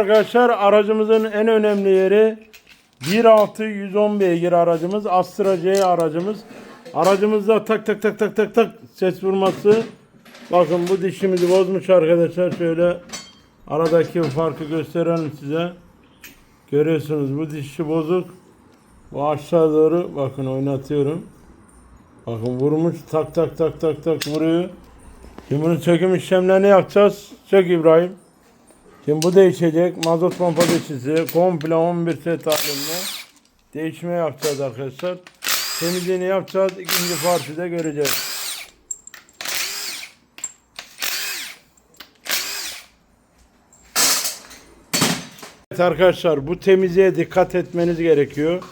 Arkadaşlar aracımızın en önemli yeri 1.6 110 beygir aracımız Astra C aracımız. Aracımızda tak tak tak tak tak tak ses vurması. Bakın bu dişimizi bozmuş arkadaşlar. Şöyle aradaki farkı gösterelim size. Görüyorsunuz bu dişi bozuk. Bu aşağı doğru bakın oynatıyorum. Bakın vurmuş tak tak tak tak tak vuruyor. Şimdi bunun söküm işlemlerini yapacağız. Sök İbrahim. Şimdi bu değişecek. Mazot pompa dişisi komple 11 set halinde değişme yapacağız arkadaşlar. Temizliğini yapacağız. İkinci partide göreceğiz. Evet arkadaşlar bu temizliğe dikkat etmeniz gerekiyor.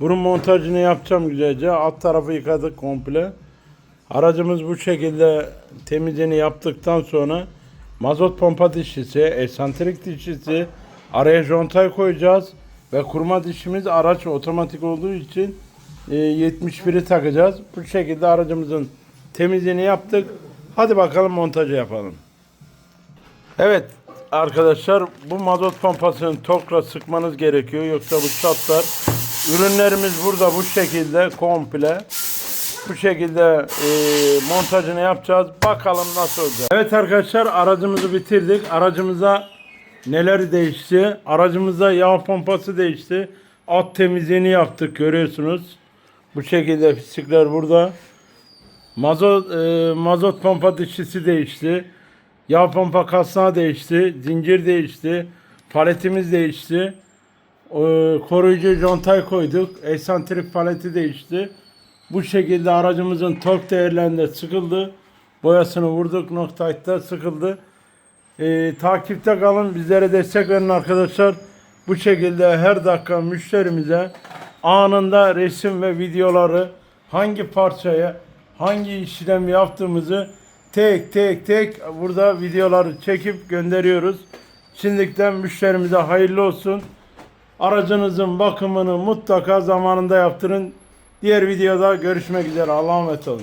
Bunun montajını yapacağım güzelce. Alt tarafı yıkadık komple. Aracımız bu şekilde temizliğini yaptıktan sonra mazot pompa dişlisi, esantrik dişlisi, araya jontay koyacağız ve kurma dişimiz araç otomatik olduğu için e, 71'i takacağız. Bu şekilde aracımızın temizliğini yaptık. Hadi bakalım montajı yapalım. Evet arkadaşlar bu mazot pompasını tokla sıkmanız gerekiyor yoksa bu çatlar. Ürünlerimiz burada bu şekilde komple. Bu şekilde e, montajını yapacağız. Bakalım nasıl olacak. Evet arkadaşlar aracımızı bitirdik. Aracımıza neler değişti? Aracımızda yağ pompası değişti. Alt temizliğini yaptık görüyorsunuz. Bu şekilde pislikler burada. Mazot e, mazot pompa dişlisi değişti. Yağ pompa kasnağı değişti. Zincir değişti. Paletimiz değişti. E, koruyucu jontay koyduk. Eksantrik paleti değişti. Bu şekilde aracımızın tork değerlerinde sıkıldı. Boyasını vurduk. Noktayta sıkıldı. E, takipte kalın. Bizlere destek verin arkadaşlar. Bu şekilde her dakika müşterimize anında resim ve videoları hangi parçaya hangi işlem yaptığımızı tek tek tek burada videoları çekip gönderiyoruz. Şimdiden müşterimize hayırlı olsun. Aracınızın bakımını mutlaka zamanında yaptırın. Diğer videoda görüşmek üzere. Allah'a emanet olun.